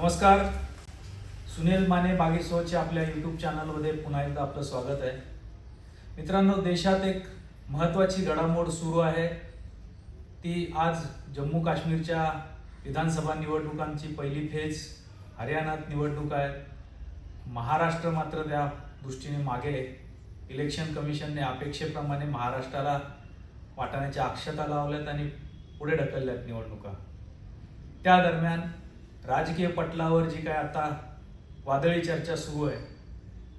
नमस्कार. सुनील माने बागेसोचे आपल्या यूट्यूब चॅनलमध्ये पुन्हा एकदा आपलं स्वागत आहे. मित्रांनो देशात एक महत्त्वाची घडामोड सुरू आहे. ती आज जम्मू काश्मीरच्या विधानसभा निवडणुकांची पहिली फेज हरियाणात निवडणूक आहे. महाराष्ट्र मात्र त्या दृष्टीने मागे इलेक्शन कमिशनने अपेक्षेप्रमाणे महाराष्ट्राला वाटाण्याच्या अक्षता लावल्यात आणि पुढे ढकलल्यात निवडणुका. त्या दरम्यान राजकीय पटलावर जी काय आता वादळी चर्चा सुरू आहे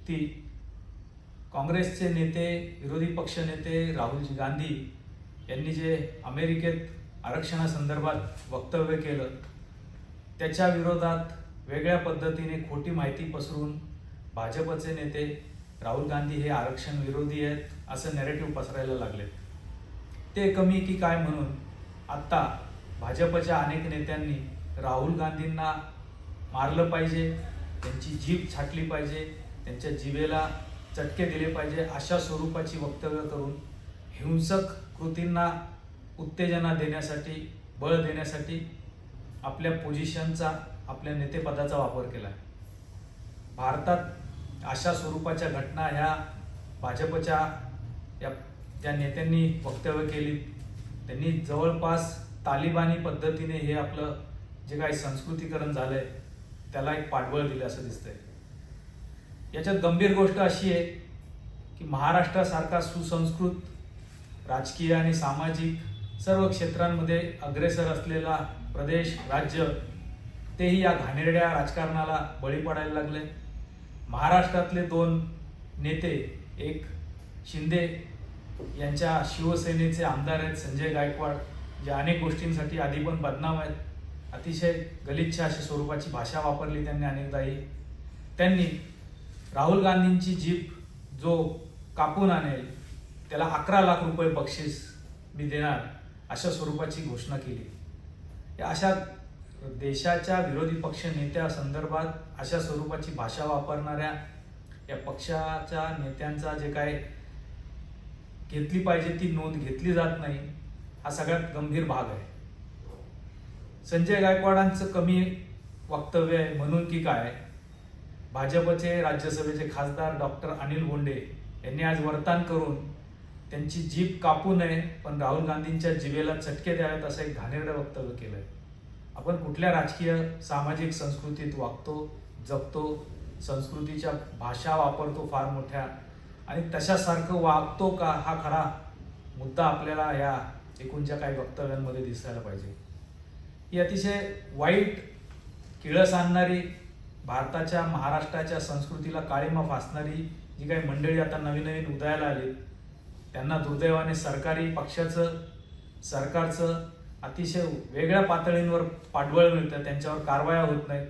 ती काँग्रेसचे नेते विरोधी पक्ष नेते राहुलजी गांधी यांनी जे अमेरिकेत आरक्षणासंदर्भात वक्तव्य केलं त्याच्या विरोधात वेगळ्या पद्धतीने खोटी माहिती पसरून भाजपचे नेते राहुल गांधी हे आरक्षण विरोधी आहेत असं नॅरेटिव्ह पसरायला लागले ते कमी की काय म्हणून आत्ता भाजपच्या अनेक नेत्यांनी राहुल गांधींना मारलं पाहिजे त्यांची जीभ छाटली पाहिजे त्यांच्या जिभेला चटके दिले पाहिजे अशा स्वरूपाची वक्तव्य करून हिंसक कृतींना उत्तेजना देण्यासाठी बळ देण्यासाठी आपल्या पोझिशनचा आपल्या नेतेपदाचा वापर केला. भारतात अशा स्वरूपाच्या घटना ह्या भाजपच्या या ज्या नेत्यांनी वक्तव्य केली त्यांनी जवळपास तालिबानी पद्धतीने हे आपलं जे काही संस्कृतीकरण झालंय त्याला एक पाठबळ दिलं असं दिसतंय. याच्यात गंभीर गोष्ट अशी आहे की महाराष्ट्रासारखा सुसंस्कृत राजकीय आणि सामाजिक सर्व क्षेत्रांमध्ये अग्रेसर असलेला प्रदेश राज्य तेही या घाणेरड्या राजकारणाला बळी पडायला लागले. महाराष्ट्रातले दोन नेते एक शिंदे यांच्या शिवसेनेचे आमदार आहेत संजय गायकवाड जे अनेक गोष्टींसाठी आधी पण बदनाम आहेत. अतिशय गलिच्छ अशी स्वरूपाची भाषा वापरली त्यांनी अनेकदाही त्यांनी राहुल गांधींची जीप जो कापून आणेल त्याला अकरा लाख रुपये बक्षीस मी देणार अशा स्वरूपाची घोषणा केली. या अशा देशाच्या विरोधी पक्ष नेत्या संदर्भात अशा स्वरूपाची भाषा वापरणाऱ्या या पक्षाच्या नेत्यांचा जे काय घेतली पाहिजे ती नोंद घेतली जात नाही हा सगळ्यात गंभीर भाग आहे. संजय गायकवाडांचं कमी वक्तव्य आहे म्हणून की काय? भाजपचे राज्यसभेचे खासदार डॉक्टर अनिल बोंडे यांनी आज वर्तान करून त्यांची जीभ कापू नये पण राहुल गांधींच्या जिभेला चटके द्यावेत असं एक घाणेरडं वक्तव्य केलं आहे आपण कुठल्या राजकीय सामाजिक संस्कृतीत वागतो जगतो संस्कृतीच्या भाषा वापरतो फार मोठ्या आणि तशासारखं वागतो का हा खरा मुद्दा आपल्याला या एकूणच्या काही वक्तव्यांमध्ये दिसायला पाहिजे. ही अतिशय वाईट किळस आणणारी भारताच्या महाराष्ट्राच्या संस्कृतीला काळीमा फासणारी जी काही मंडळी आता नवीन नवीन उदयाला आली त्यांना दुर्दैवाने सरकारी पक्षाचं सरकारचं अतिशय वेगळ्या पातळींवर पाठबळ मिळतं त्यांच्यावर कारवाया होत नाहीत.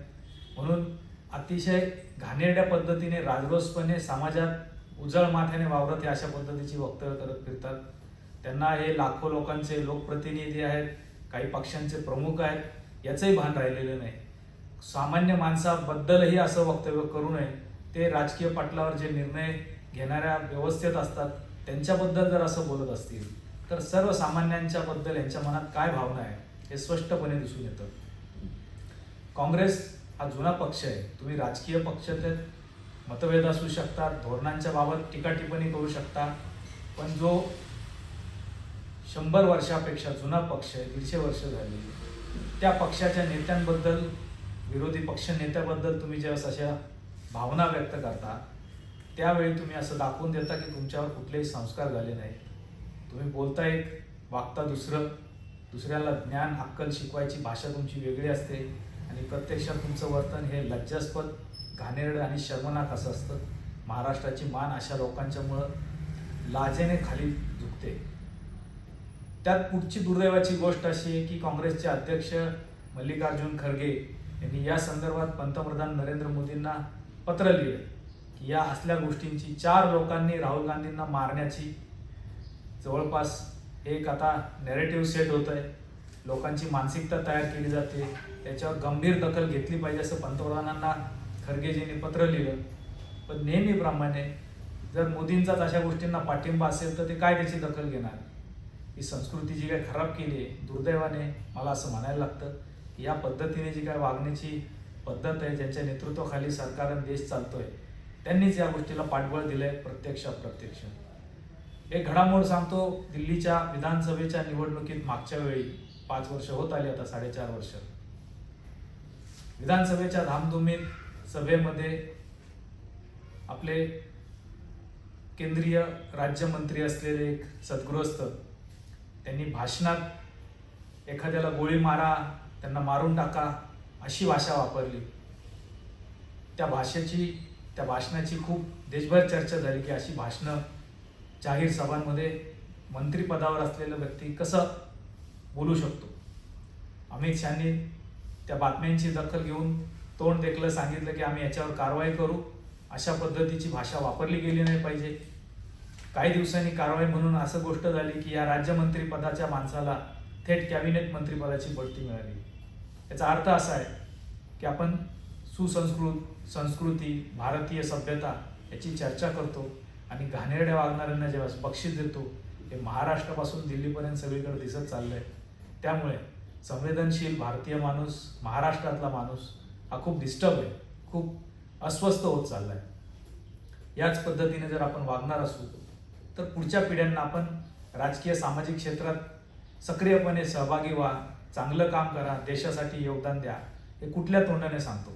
म्हणून अतिशय घाणेरड्या पद्धतीने राजरोसपणे समाजात उजळ माथ्याने वावरत हे अशा पद्धतीची वक्तव्य करत फिरतात. त्यांना हे लाखो लोकांचे लोकप्रतिनिधी आहेत. काही पक्षांचे प्रमुख आहेत याचंही भान राहिलेलं नाही. सामान्य माणसाबद्दलही असं वक्तव्य करू नये. ते राजकीय पटलावर जे निर्णय घेणाऱ्या व्यवस्थेत असतात त्यांच्याबद्दल जर असं बोलत असतील तर सर्वसामान्यांच्याबद्दल यांच्या मनात काय भावना आहे हे स्पष्टपणे दिसून येतं. काँग्रेस हा जुना पक्ष आहे. तुम्ही राजकीय पक्षातले मतभेद असू शकतात धोरणांच्या बाबत टीका टिप्पणी करू शकता पण जो शंभर वर्षापेक्षा जुना पक्ष आहे दीडशे वर्ष झाली. त्या पक्षाच्या नेत्यांबद्दल विरोधी पक्ष नेत्याबद्दल तुम्ही ज्यावेळेस अशा भावना व्यक्त करता त्यावेळी तुम्ही असं दाखवून देता की तुमच्यावर कुठलेही संस्कार झाले नाही तुम्ही बोलता एक वागता दुसरं दुसऱ्याला ज्ञान अक्कल शिकवायची भाषा तुमची वेगळी असते आणि प्रत्यक्षात तुमचं वर्तन हे लज्जास्पद घाणेरडं आणि शर्मनाक असं असतं. महाराष्ट्राची मान अशा लोकांच्यामुळं लाजेने खाली झुकते त्यात पुढची दुर्दैवाची गोष्ट अशी आहे की काँग्रेसचे अध्यक्ष मल्लिकार्जुन खरगे यांनी या संदर्भात पंतप्रधान नरेंद्र मोदींना पत्र लिहिलं की या असल्या गोष्टींची चार लोकांनी राहुल गांधींना मारण्याची जवळपास एक आता नेरेटिव्ह सेट होत आहे लोकांची मानसिकता तयार केली जाते. त्याच्यावर गंभीर दखल घेतली पाहिजे असं पंतप्रधानांना खरगेजींनी पत्र लिहिलं पण नेहमीप्रमाणे जर मोदींचाच अशा गोष्टींना पाठिंबा असेल तर ते काय त्याची दखल घेणार. ही संस्कृती जी काही खराब केली आहे दुर्दैवाने मला असं म्हणायला लागतं की या पद्धतीने जी काय वागण्याची पद्धत आहे ज्यांच्या नेतृत्वाखाली सरकार देश देश चालतोय त्यांनीच या गोष्टीला पाठबळ दिलंय प्रत्यक्ष अप्रत्यक्ष. एक घडामोड सांगतो दिल्लीच्या विधानसभेच्या निवडणुकीत मागच्या वेळी पाच वर्ष होत आली आता साडेचार वर्ष. विधानसभेच्या धामधुमीत सभेमध्ये आपले केंद्रीय राज्यमंत्री असलेले एक सद्गृहस्थ त्यांनी भाषणात एखाद्याला गोळी मारा त्यांना मारून टाका अशी भाषा वापरली. त्या भाषेची त्या भाषणाची खूप देशभर चर्चा झाली की अशी भाषणं जाहीर सभांमध्ये मंत्रिपदावर असलेला व्यक्ती कसं बोलू शकतो? अमित शहानी त्या बातम्यांची दखल घेऊन तोंड देखलं सांगितलं की आम्ही याच्यावर कारवाई करू अशा पद्धतीची भाषा वापरली गेली नाही पाहिजे. काही दिवसांनी कारवाई म्हणून असं गोष्ट झाली की या राज्यमंत्री पदाच्या माणसाला थेट कॅबिनेट मंत्रीपदाची बढती मिळाली. याचा अर्थ असा आहे की आपण सुसंस्कृत संस्कृती भारतीय सभ्यता याची चर्चा करतो आणि घाणेरड्या वागणाऱ्यांना जेव्हा बक्षीस देतो हे महाराष्ट्रापासून दिल्लीपर्यंत सगळीकडे दिसत चाललंय. त्यामुळे संवेदनशील भारतीय माणूस महाराष्ट्रातला माणूस हा खूप डिस्टर्ब आहे खूप अस्वस्थ होत चाललाय. याच पद्धतीने जर आपण वागणार असू तर पुढच्या पिढ्यांना आपण राजकीय सामाजिक क्षेत्रात सक्रियपणे सहभागी व्हा चांगलं काम करा देशासाठी योगदान द्या हे कुठल्या तोंडाने सांगतो?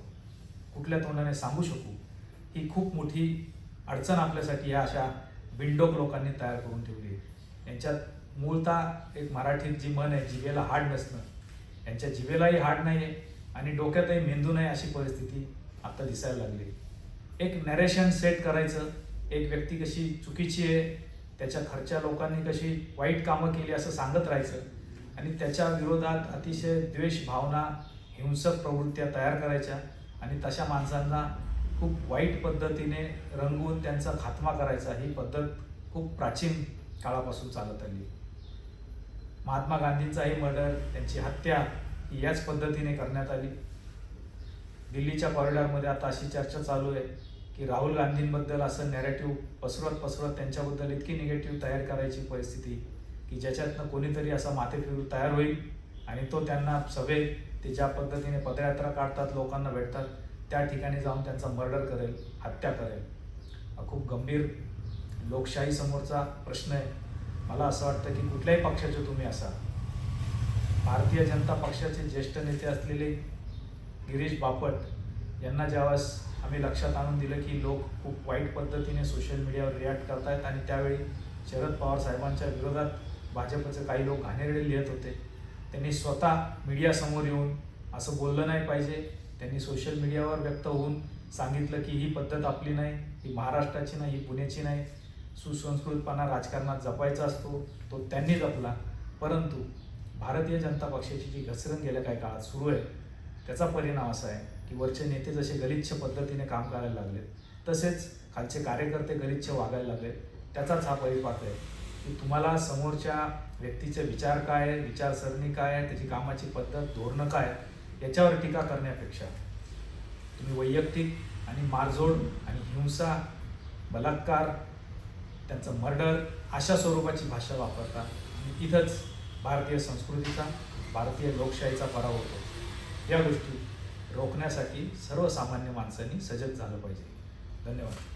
कुठल्या तोंडाने सांगू शकू? ही खूप मोठी अडचण आपल्यासाठी या अशा बिंडोक लोकांनी तयार करून ठेवली आहे. यांच्यात मूळतः एक मराठीत जी मन आहे जिभेला हाड नसणं. यांच्या जिभेलाही हाड नाही आहे आणि डोक्यातही मेंदू नाही अशी परिस्थिती आता दिसायला लागली. एक नॅरेशन सेट करायचं एक व्यक्ती कशी चुकीची आहे त्याच्या खर्च्या लोकांनी कशी वाईट कामं केली असं सांगत राहायचं. आणि त्याच्या विरोधात अतिशय द्वेष भावना हिंसक प्रवृत्त्या तयार करायच्या. आणि तशा माणसांना खूप वाईट पद्धतीने रंगवून त्यांचा खात्मा करायचा. ही पद्धत खूप प्राचीन काळापासून चालत आली. महात्मा गांधींचाही मर्डर त्यांची हत्या ही याच पद्धतीने करण्यात आली. दिल्लीच्या कॉरिडॉरमध्ये आता अशी चर्चा चालू आहे. की राहुल गांधींबद्दल असं नॅरेटिव्ह पसरत पसरत त्यांच्याबद्दल इतकी निगेटिव्ह तयार करायची परिस्थिती की ज्याच्यातनं कोणीतरी असा माथेफिरू तयार होईल आणि तो त्यांना सभेत ते ज्या पद्धतीने पदयात्रा काढतात लोकांना भेटतात त्या ठिकाणी जाऊन त्यांचा मर्डर करेल हत्या करेल. हा खूप गंभीर लोकशाही समोरचा प्रश्न आहे. मला असं वाटतं की कुठल्याही पक्षाचे तुम्ही असा भारतीय जनता पक्षाचे ज्येष्ठ नेते असलेले गिरीश बापट यांना ज्यावेळेस आम्ही लक्षात आणून दिलं की लोक खूप वाईट पद्धतीने सोशल मीडियावर रिॲक्ट करतायत आणि त्यावेळी शरद पवार साहेबांच्या विरोधात भाजपचे काही लोक घाणेरडे लिहित होते. त्यांनी स्वतः मीडियासमोर येऊन असं बोललं नाही पाहिजे. त्यांनी सोशल मीडियावर व्यक्त होऊन सांगितलं की ही पद्धत आपली नाही ही महाराष्ट्राची नाही ही पुण्याची नाही. सुसंस्कृतपणा राजकारणात जपायचा असतो तो त्यांनी जपला. परंतु भारतीय जनता पक्षाची जी घसरण गेल्या काही काळात सुरू आहे त्याचा परिणाम असा आहे. की वरचे नेते जसे गलिच्छ पद्धतीने काम करायला लागले तसेच खालचे कार्यकर्ते गलिच्छ वागायला लागले त्याचाच हा परिपाक आहे. की तुम्हाला समोरच्या व्यक्तीचे विचार काय आहे विचारसरणी काय आहे त्याची कामाची पद्धत धोरणं काय याच्यावर टीका करण्यापेक्षा तुम्ही वैयक्तिक आणि मारझोड आणि हिंसा बलात्कार त्यांचं मर्डर अशा स्वरूपाची भाषा वापरता. आणि इथंच भारतीय संस्कृतीचा भारतीय लोकशाहीचा पराभव होतो. या गोष्टी रोखण्यासाठी सर्वसामान्य माणसांनी सजग झालं पाहिजे. धन्यवाद.